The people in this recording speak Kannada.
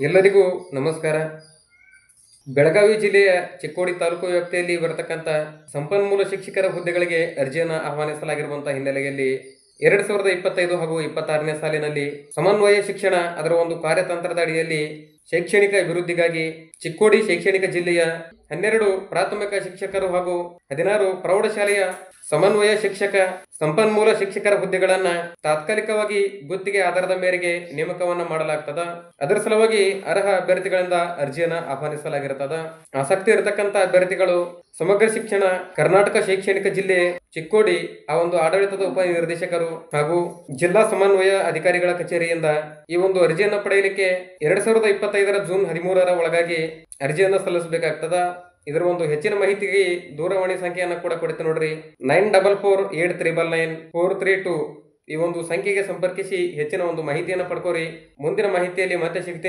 ಎಲ್ಲರಿಗೂ ನಮಸ್ಕಾರ. ಬೆಳಗಾವಿ ಜಿಲ್ಲೆಯ ಚಿಕ್ಕೋಡಿ ತಾಲೂಕು ವ್ಯಾಪ್ತಿಯಲ್ಲಿ ಬರತಕ್ಕಂಥ ಸಂಪನ್ಮೂಲ ಶಿಕ್ಷಕರ ಹುದ್ದೆಗಳಿಗೆ ಅರ್ಜಿಯನ್ನು ಆಹ್ವಾನಿಸಲಾಗಿರುವಂತಹ ಹಿನ್ನೆಲೆಯಲ್ಲಿ ಎರಡ್ ಸಾವಿರದ ಇಪ್ಪತ್ತೈದು ಹಾಗೂ ಇಪ್ಪತ್ತಾರನೇ ಸಾಲಿನಲ್ಲಿ ಸಮನ್ವಯ ಶಿಕ್ಷಣ ಅದರ ಒಂದು ಕಾರ್ಯತಂತ್ರದ ಅಡಿಯಲ್ಲಿ ಶೈಕ್ಷಣಿಕ ಅಭಿವೃದ್ಧಿಗಾಗಿ ಚಿಕ್ಕೋಡಿ ಶೈಕ್ಷಣಿಕ ಜಿಲ್ಲೆಯ ಹನ್ನೆರಡು ಪ್ರಾಥಮಿಕ ಶಿಕ್ಷಕರು ಹಾಗೂ ಹದಿನಾರು ಪ್ರೌಢಶಾಲೆಯ ಸಮನ್ವಯ ಶಿಕ್ಷಕ, ಸಂಪನ್ಮೂಲ ಶಿಕ್ಷಕರ ಹುದ್ದೆಗಳನ್ನ ತಾತ್ಕಾಲಿಕವಾಗಿ ಗುತ್ತಿಗೆ ಆಧಾರದ ಮೇರೆಗೆ ನೇಮಕವನ್ನ ಮಾಡಲಾಗ್ತದ. ಅದರ ಸಲುವಾಗಿ ಅರ್ಹ ಅಭ್ಯರ್ಥಿಗಳಿಂದ ಅರ್ಜಿಯನ್ನ ಆಹ್ವಾನಿಸಲಾಗಿರ್ತದ. ಆಸಕ್ತಿ ಇರತಕ್ಕಂತ ಅಭ್ಯರ್ಥಿಗಳು ಸಮಗ್ರ ಶಿಕ್ಷಣ ಕರ್ನಾಟಕ ಶೈಕ್ಷಣಿಕ ಜಿಲ್ಲೆ ಚಿಕ್ಕೋಡಿ, ಆ ಒಂದು ಆಡಳಿತದ ಉಪ ನಿರ್ದೇಶಕರು ಹಾಗೂ ಜಿಲ್ಲಾ ಸಮನ್ವಯ ಅಧಿಕಾರಿಗಳ ಕಚೇರಿಯಿಂದ ಈ ಒಂದು ಅರ್ಜಿಯನ್ನ ಪಡೆಯಲಿಕ್ಕೆ ಎರಡ್ ಸಾವಿರದ ಇಪ್ಪತ್ತೈದರ ಜೂನ್ ಹದಿಮೂರರ ಒಳಗಾಗಿ ಅರ್ಜಿಯನ್ನು ಸಲ್ಲಿಸಬೇಕಾಗ್ತದ. ಇದರ ಒಂದು ಹೆಚ್ಚಿನ ಮಾಹಿತಿಗೆ ದೂರವಾಣಿ ಸಂಖ್ಯೆಯನ್ನು ಕೂಡ ಕೊಡ್ತೀನಿ ನೋಡ್ರಿ. Nine double four eight triple nine four three two ಈ ಒಂದು ಸಂಖ್ಯೆಗೆ ಸಂಪರ್ಕಿಸಿ ಹೆಚ್ಚಿನ ಒಂದು ಮಾಹಿತಿಯನ್ನು ಪಡ್ಕೋರಿ. ಮುಂದಿನ ಮಾಹಿತಿಯಲ್ಲಿ ಮತ್ತೆ ಸಿಗ್ತೀನಿ.